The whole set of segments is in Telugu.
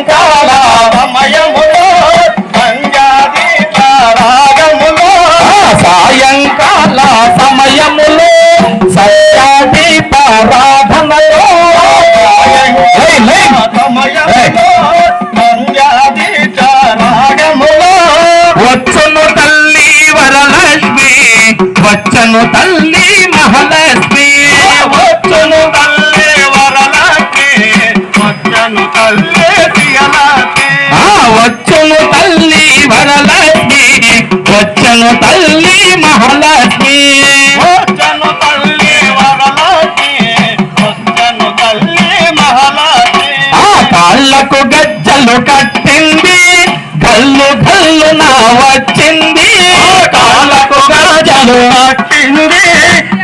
సాయంకాల సమయములో సంధ్యాదీప రాగములో సాయంకాల సమయములో సత్యాదీప రాధనలో లై, లై. సమయములో సంధ్యాదీప రాగములో వచ్చును తల్లి వరలక్ష్మి వచ్చను తల్లి మహాలక్ష్మి. వచ్చును తల్లి వరలక్ష్మి వచ్చను తల్లి వచ్చును తల్లి వరలక్ష్మి వచ్చను తల్లి మహాలక్ష్మి. వచ్చను తల్లి వరలక్ష్మి వచ్చను తల్లి మహాలక్ష్మి. ఆ కాళ్ళకు గజ్జలు కట్టింది గల్లు గల్లు నా వచ్చింది కాళ్ళకు గజలు కట్టింది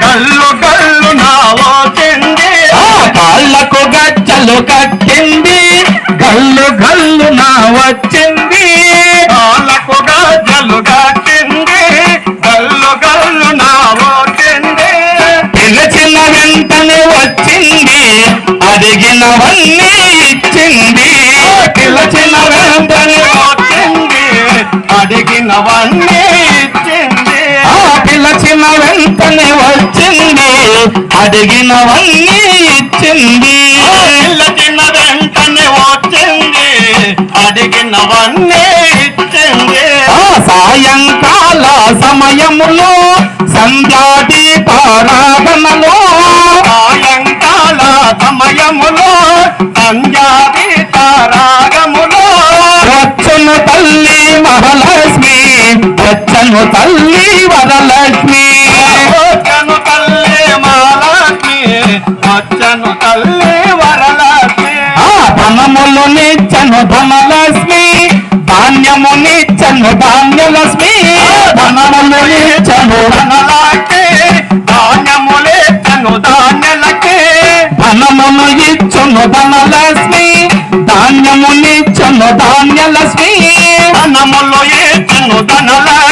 కళ్ళు కళ్ళు నా వచ్చింది. ఆ కాళ్ళకు గజ్జలు కట్టింది అడిగినవన్నీ ఇచ్చింది. చిన్న వెంటనే వచ్చింది అడిగినవన్నీ ఇచ్చింది. ఆ చిన్న వెంటనే వచ్చింది అడిగినవన్నీ ఇచ్చింది. పిలిచిన వెంటనే వచ్చింది. అడిగినవన్నీ ఇచ్చింది. సాయంకాల సమయములో సంధ్యాదీపారాధనలో సాయంకాల సమయములో సంజాతి తారాగములో. వచ్చను తల్లి మహాలక్ష్మి వచ్చను తల్లి వరలక్ష్మి. వచ్చను తల్లి మహాలక్ష్మి వచ్చను తల్లి వరలక్ష్మి. ధనములు నిచ్చను ధనలక్ష్మి ధాన్యము నిచ్చను ధాన్యలక్ష్మి. ధనములు నిచ్చను ధనలక్ష్మి. ఇచ్చును ధనలక్ష్మి ధాన్యము నిచ్చను ధాన్యలక్ష్మి ధనములు ఏచను ధనలకి